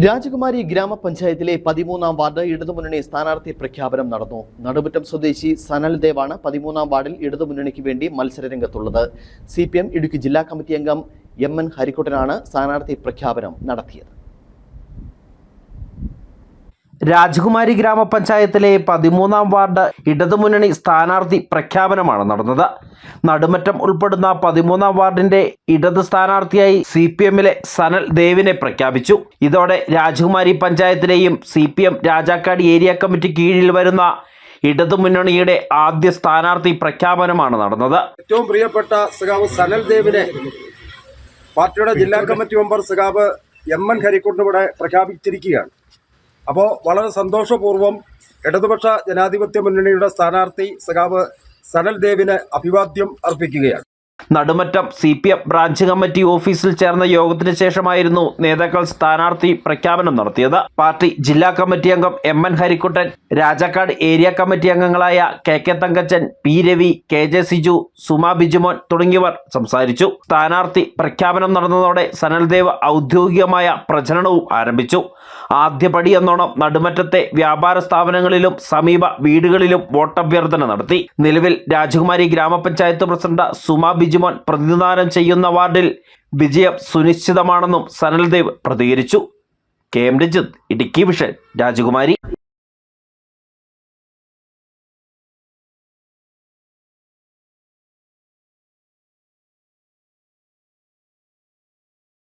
രാജകുമാരി ഗ്രാമപഞ്ചായത്തിലെ പതിമൂന്നാം വാർഡ് ഇടതുമുന്നണി സ്ഥാനാർത്ഥി പ്രഖ്യാപനം നടന്നു. നടുമുറ്റം സ്വദേശി സനൽ ദേവാണ് പതിമൂന്നാം വാർഡിൽ ഇടതുമുന്നണിക്ക് വേണ്ടി മത്സരരംഗത്തുള്ളത്. സി പി എം ഇടുക്കി ജില്ലാ കമ്മിറ്റി അംഗം എം എൻ ഹരിക്കുട്ടനാണ് സ്ഥാനാർത്ഥി പ്രഖ്യാപനം നടത്തിയത്. രാജകുമാരി ഗ്രാമപഞ്ചായത്തിലെ പതിമൂന്നാം വാർഡ് ഇടതുമുന്നണി സ്ഥാനാർത്ഥി പ്രഖ്യാപനമാണ് നടന്നത്. നടുമറ്റം ഉൾപ്പെടുന്ന പതിമൂന്നാം വാർഡിന്റെ ഇടത് സ്ഥാനാർത്ഥിയായി സി പി എമ്മിലെ സനൽ ദേവിനെ പ്രഖ്യാപിച്ചു. ഇതോടെ Rajakumari പഞ്ചായത്തിലെയും C P M Rajakkad area committee കീഴിൽ വരുന്ന ഇടതുമുന്നണിയുടെ ആദ്യ സ്ഥാനാർത്ഥി പ്രഖ്യാപനമാണ് നടന്നത്. ഏറ്റവും പ്രിയപ്പെട്ട സഖാവ് സനൽ ദേവിനെ പാർട്ടിയുടെ ജില്ലാ കമ്മിറ്റി മെമ്പർ സഖാവ് എം എൻ ഹരിക്കുണ്ട് ഇവിടെ പ്രഖ്യാപിച്ചിരിക്കുകയാണ്. അപ്പോൾ വളരെ സന്തോഷപൂർവം ഇടതുപക്ഷ ജനാധിപത്യ മുന്നണിയുടെ സ്ഥാനാർത്ഥി സഖാവ് സനൽ ദേവിന് അഭിവാദ്യം അർപ്പിക്കുകയാണ്. Nadumattam C P M branch committee ഓഫീസിൽ ചേർന്ന യോഗത്തിന് ശേഷമായിരുന്നു നേതാക്കൾ സ്ഥാനാർത്ഥി പ്രഖ്യാപനം നടത്തിയത്. പാർട്ടി ജില്ലാ കമ്മിറ്റി അംഗം M N Harikuttan Rajakkad area committee അംഗങ്ങളായ K K Thankachan P Ravi K J Siju Suma Bijumon തുടങ്ങിയവർ സംസാരിച്ചു. സ്ഥാനാർത്ഥി പ്രഖ്യാപനം നടന്നതോടെ സനൽദേവ് ഔദ്യോഗികമായ പ്രചരണവും ആരംഭിച്ചു. ആദ്യപടി എന്നോണം നടുമറ്റത്തെ വ്യാപാര സ്ഥാപനങ്ങളിലും സമീപ വീടുകളിലും വോട്ടഭ്യർത്ഥന നടത്തി. നിലവിൽ രാജകുമാരി ഗ്രാമപഞ്ചായത്ത് പ്രസിഡന്റ് സുമ ബിജുമോൻ പ്രതിനിധാനം ചെയ്യുന്ന വാർഡിൽ വിജയം സുനിശ്ചിതമാണെന്നും സനൽദേവ് പ്രതികരിച്ചു. K M Rajith Idukki vision Rajakumari.